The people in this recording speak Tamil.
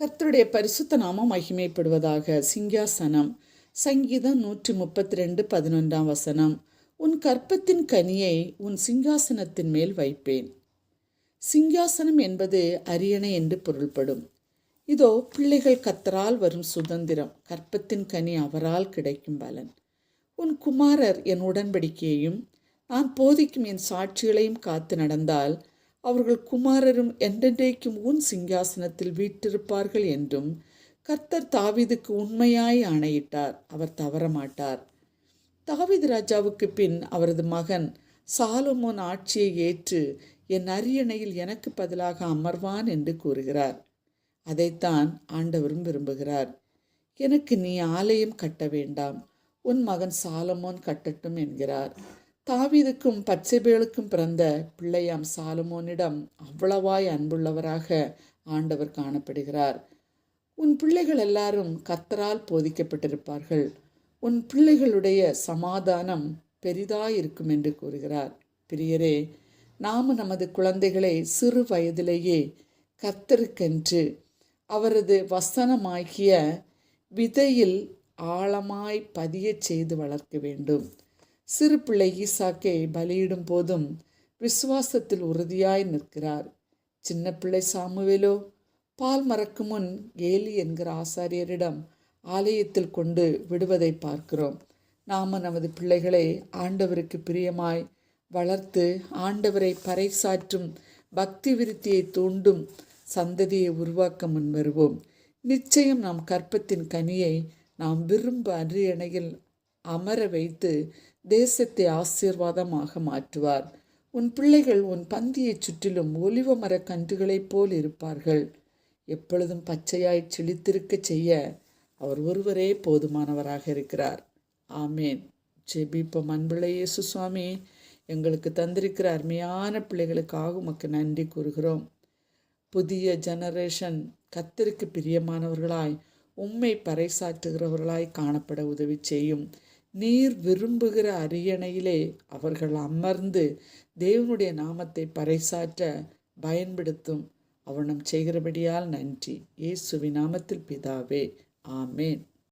கர்த்தருடைய பரிசுத்த நாமம் மகிமைப்படுவதாக சிங்காசனம். சங்கீதம் நூற்றி முப்பத்தி ரெண்டு பதினொன்றாம் வசனம். உன் கற்பத்தின் கனியை உன் சிங்காசனத்தின் மேல் வைப்பேன். சிங்காசனம் என்பது அரியணை என்று பொருள்படும். இதோ பிள்ளைகள் கத்தரால் வரும் சுதந்திரம் கற்பத்தின் கனி அவரால் கிடைக்கும் பலன். உன் குமாரர் என் உடன்படிக்கையையும் நான் போதிக்கும் என் சாட்சிகளையும் காத்து நடந்தால் அவர்கள் குமாரரும் என்றென்றைக்கும் உன் சிங்காசனத்தில் வீற்றிருப்பார்கள் என்றும் கர்த்தர் தாவிதுக்கு உண்மையாய் ஆணையிட்டார். அவர் தவறமாட்டார். தாவீது ராஜாவுக்கு பின் அவரது மகன் சாலமோன் ஆட்சியை ஏற்று என் அரியணையில் எனக்கு பதிலாக அமர்வான் என்று கூறுகிறார். அதைத்தான் ஆண்டவரும் விரும்புகிறார். எனக்கு நீ ஆலயம் கட்ட வேண்டாம். உன் மகன் சாலமோன் கட்டட்டும் என்கிறார். தாவீதுக்கும் பச்சைபேலுக்கும் பிறந்த பிள்ளையாம் சாலுமோனிடம் அவ்வளவாய் அன்புள்ளவராக ஆண்டவர் காணப்படுகிறார். உன் பிள்ளைகள் எல்லாரும் கத்தரால் போதிக்கப்பட்டிருப்பார்கள். உன் பிள்ளைகளுடைய சமாதானம் பெரிதாயிருக்கும் என்று கூறுகிறார். பிரியரே நாம் நமது குழந்தைகளை சிறு வயதிலேயே கத்தருக்கென்று அவரது வசனமாகிய விதையில் ஆழமாய் பதியச் செய்து வளர்க்க வேண்டும். சிறு பிள்ளை ஈசாக்கை பலியிடும் போதும் விசுவாசத்தில் உறுதியாய் நிற்கிறார். சின்ன பிள்ளை சாமுவேலோ பால் மறக்கு முன் ஏலி என்கிற ஆசாரியரிடம் ஆலயத்தில் கொண்டு விடுவதை பார்க்கிறோம். நாம நமது பிள்ளைகளை ஆண்டவருக்கு பிரியமாய் வளர்த்து ஆண்டவரை பறைசாற்றும் பக்தி விருத்தியை தூண்டும் சந்ததியை உருவாக்க முன்வருவோம். நிச்சயம் நாம் கற்பத்தின் கனியை நாம் விரும்ப அரியணையில் அமர வைத்து தேசத்தை ஆசீர்வாதமாக மாற்றுவார். உன் பிள்ளைகள் உன் பந்தியைச் சுற்றிலும் ஒலிவ மர கன்றுகளைப் போல் இருப்பார்கள். எப்பொழுதும் பச்சையாய் செழித்திருக்கச் செய்ய அவர் ஒருவரே போதுமானவராக இருக்கிறார். ஆமேன். ஜெபிப்போம். அன்புள்ள இயேசு சுவாமி எங்களுக்கு தந்திருக்கிற அருமையான பிள்ளைகளுக்காக உமக்கு நன்றி கூறுகிறோம். புதிய ஜெனரேஷன் கத்திற்கு பிரியமானவர்களாய் உண்மை பறைசாற்றுகிறவர்களாய் காணப்பட உதவி செய்யும். நீர் விரும்புகிற அரியணையிலே அவர்கள் அமர்ந்து தேவனுடைய நாமத்தை பறைசாற்ற பயன்படுத்தும். அவனம் செய்கிறபடியால் நன்றி. இயேசுவி நாமத்தில் பிதாவே. ஆமேன்.